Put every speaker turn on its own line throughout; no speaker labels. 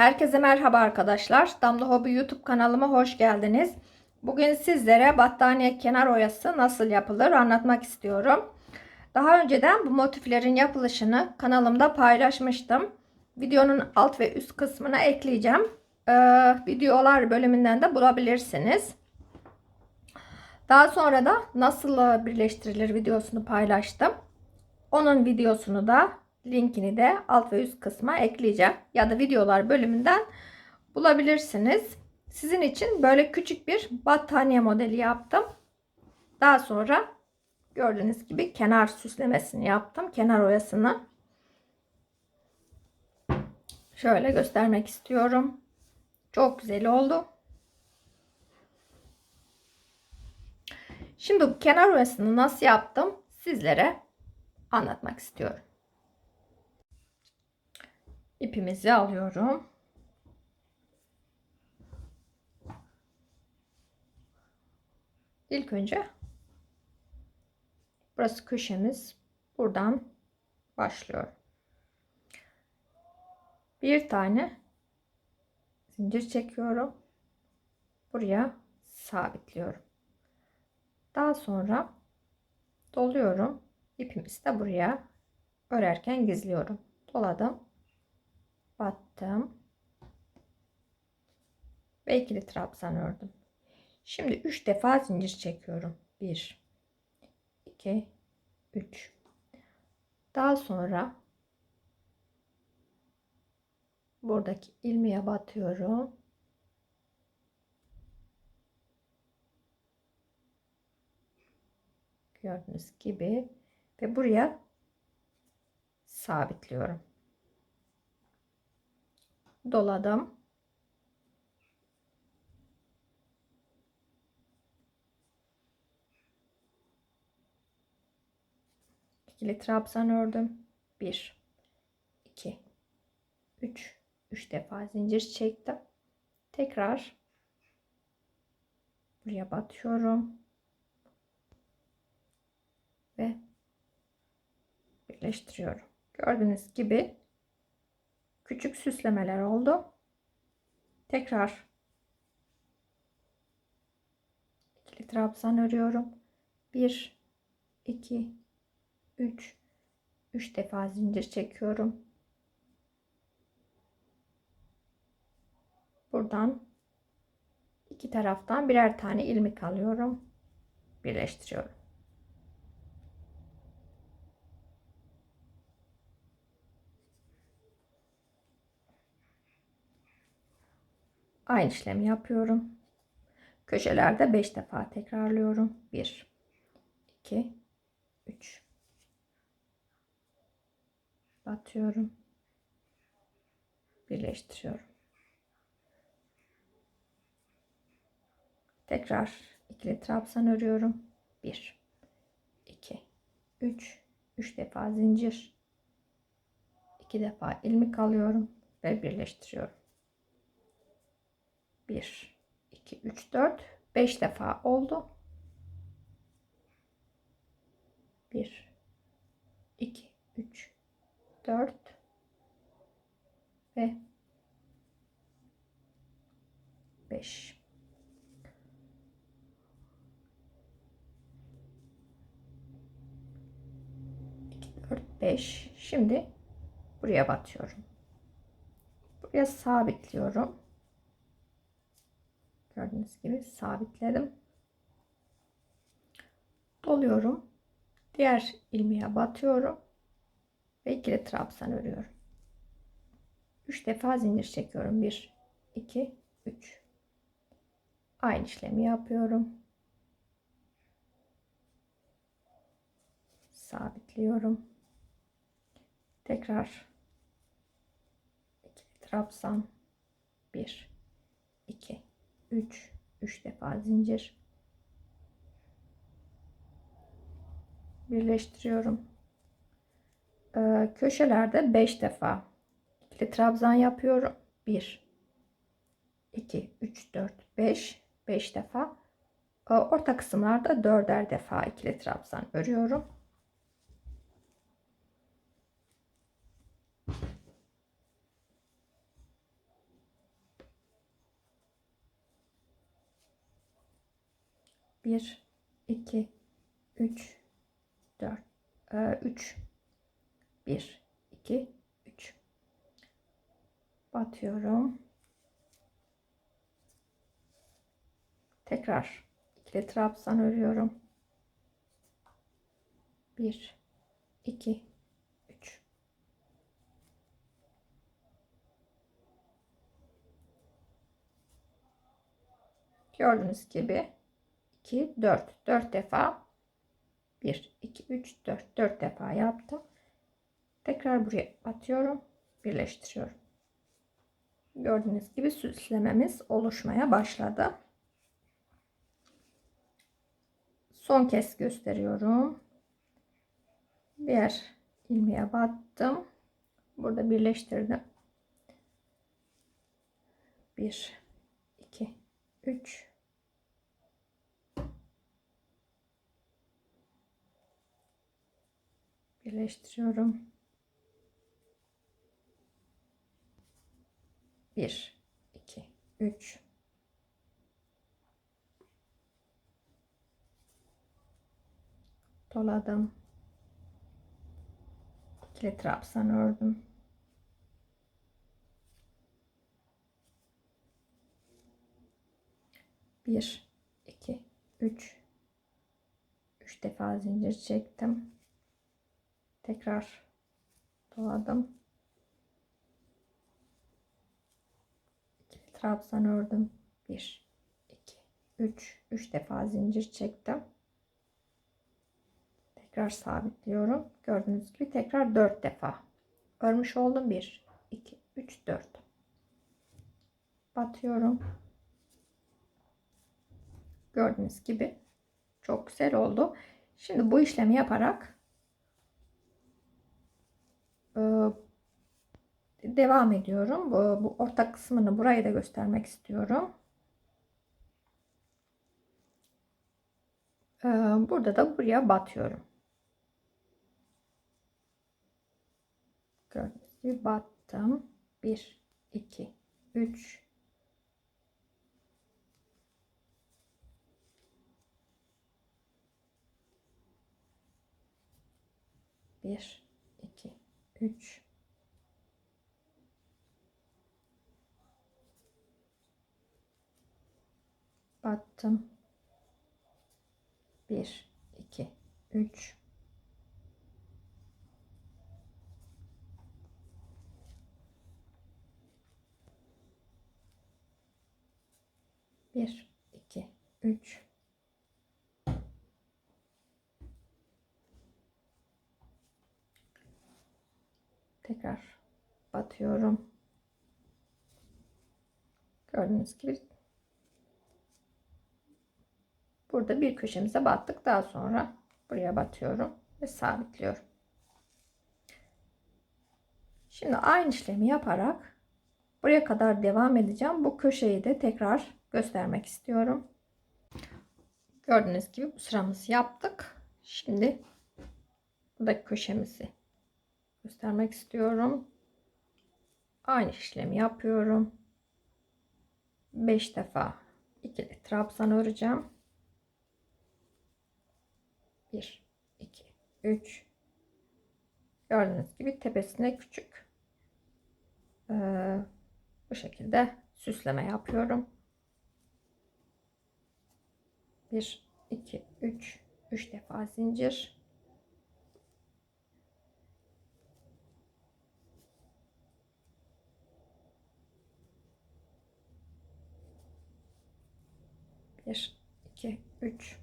Herkese merhaba arkadaşlar. Damla Hobi YouTube kanalıma hoş geldiniz. Bugün sizlere battaniye kenar oyası nasıl yapılır anlatmak istiyorum. Daha önceden bu motiflerin yapılışını kanalımda paylaşmıştım. Videonun alt ve üst kısmına ekleyeceğim. Ee, videolar bölümünden de bulabilirsiniz. Daha sonra da nasıl birleştirilir videosunu paylaştım. Onun videosunu da linkini de alt ve üst kısma ekleyeceğim. Ya da videolar bölümünden bulabilirsiniz. Sizin için böyle küçük bir battaniye modeli yaptım. Daha sonra gördüğünüz gibi kenar süslemesini yaptım. Kenar oyasını. Şöyle göstermek istiyorum. Çok güzel oldu. Şimdi bu kenar oyasını nasıl yaptım sizlere anlatmak istiyorum. İpimizi alıyorum. İlk önce burası köşemiz. Buradan başlıyor. Bir tane zincir çekiyorum. Buraya sabitliyorum. Daha sonra doluyorum. İpimizi de buraya örerken gizliyorum. Doladım battım ve ikili trabzan ördüm. Şimdi 3 defa zincir çekiyorum. 1 2 3 Daha sonra buradaki ilmeğe batıyorum. Gördüğünüz gibi ve buraya sabitliyorum doladım. İkili trabzan ördüm. 1 2 3 3 defa zincir çektim. Tekrar buraya batıyorum. Ve birleştiriyorum. Gördüğünüz gibi küçük süslemeler oldu. Tekrar ikili trabzan örüyorum. 1 2 3 3 defa zincir çekiyorum. Buradan iki taraftan birer tane ilmek alıyorum. Birleştiriyorum. Aynı işlemi yapıyorum. Köşelerde 5 defa tekrarlıyorum. 1 2 3 batıyorum. Birleştiriyorum. Tekrar ikili trabzan örüyorum. 1 2 3 3 defa zincir 2 defa ilmek alıyorum ve birleştiriyorum. 1 2 3 4 5 defa oldu. 1 2 3 4 ve 5 2 4 5 şimdi buraya batıyorum. Buraya sabitliyorum Gördüğünüz gibi sabitledim. Doluyorum. Diğer ilmeğe batıyorum. Ve ikili trabzan örüyorum. 3 defa zincir çekiyorum. 1 2 3 Aynı işlemi yapıyorum. Sabitliyorum. Tekrar ikili trabzan 1 2 3 3 defa zincir. Birleştiriyorum. Ee, köşelerde 5 defa. İkili trabzan yapıyorum. 1 2 3 4 5 5 defa. Ee, orta kısımlarda 4'er defa ikili trabzan örüyorum. 1 2 3 4 3 1 2 3 batıyorum. Tekrar ikili trabzan örüyorum. 1 2 3 gördüğünüz gibi 2 4 4 defa 1 2 3 4 4 defa yaptım. Tekrar buraya batıyorum birleştiriyorum. Gördüğünüz gibi süslememiz oluşmaya başladı. Son kez gösteriyorum. Diğer ilmeğe battım. Burada birleştirdim. 1 2 3 birleştiriyorum. 1 2 3 doladım. İkili trabzan ördüm. Bir iki üç. Üç defa zincir çektim tekrar doladım ikili trabzan ördüm bir iki üç üç defa zincir çektim tekrar sabitliyorum. Gördüğünüz gibi tekrar 4 defa örmüş oldum. 1 2 3 4 batıyorum. Gördüğünüz gibi çok güzel oldu. Şimdi bu işlemi yaparak devam ediyorum. Bu, bu ortak kısmını burayı da göstermek istiyorum. E, burada da buraya batıyorum. Gördüğünüz gibi battım. 1, 2, 3, bir, iki, üç, battım. Bir, iki, üç, bir, iki, üç, tekrar batıyorum. Gördüğünüz gibi burada bir köşemize battık. Daha sonra buraya batıyorum ve sabitliyorum. Şimdi aynı işlemi yaparak buraya kadar devam edeceğim. Bu köşeyi de tekrar göstermek istiyorum. Gördüğünüz gibi bu sıramızı yaptık. Şimdi buradaki köşemizi göstermek istiyorum. Aynı işlemi yapıyorum. 5 defa ikili trabzan öreceğim. 1 2 3 Gördüğünüz gibi tepesine küçük ee, bu şekilde süsleme yapıyorum. 1 2 3 3 defa zincir bir iki üç.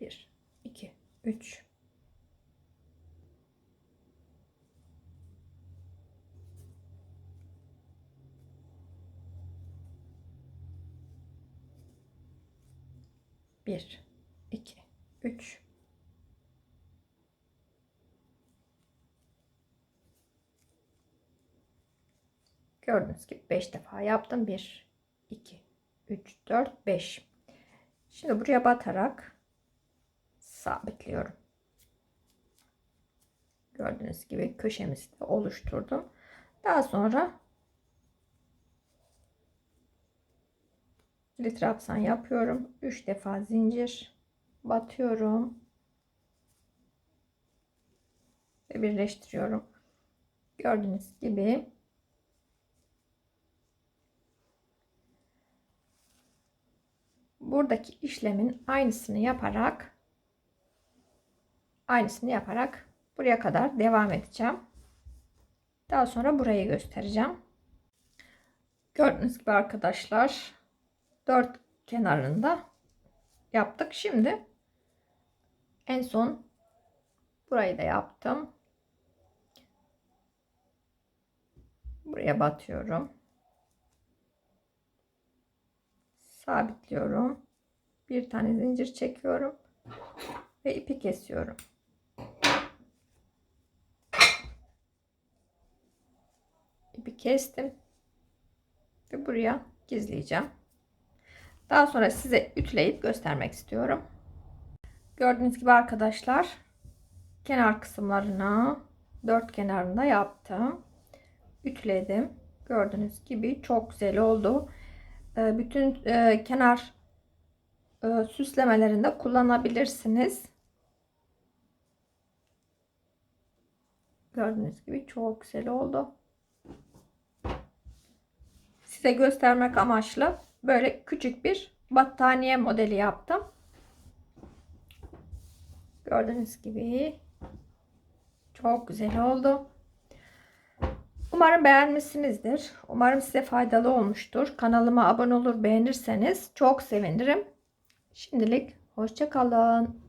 Bir iki üç bir iki üç Gördüğünüz gibi 5 defa yaptım. 1, 2, 3, 4, 5. Şimdi buraya batarak sabitliyorum. Gördüğünüz gibi köşemizi de oluşturdum. Daha sonra kilit trabzan yapıyorum. 3 defa zincir batıyorum ve birleştiriyorum. Gördüğünüz gibi buradaki işlemin aynısını yaparak aynısını yaparak buraya kadar devam edeceğim. Daha sonra burayı göstereceğim. Gördüğünüz gibi arkadaşlar dört kenarında yaptık. Şimdi en son burayı da yaptım. Buraya batıyorum. Sabitliyorum. Bir tane zincir çekiyorum ve ipi kesiyorum. İpi kestim ve buraya gizleyeceğim. Daha sonra size ütüleyip göstermek istiyorum. Gördüğünüz gibi arkadaşlar kenar kısımlarına dört kenarında yaptım. Ütüledim. Gördüğünüz gibi çok güzel oldu. Ee, bütün e, kenar e, süslemelerinde kullanabilirsiniz. Gördüğünüz gibi çok güzel oldu. Size göstermek amaçlı böyle küçük bir battaniye modeli yaptım. Gördüğünüz gibi çok güzel oldu. Umarım beğenmişsinizdir. Umarım size faydalı olmuştur. Kanalıma abone olur beğenirseniz çok sevinirim. Şimdilik hoşçakalın.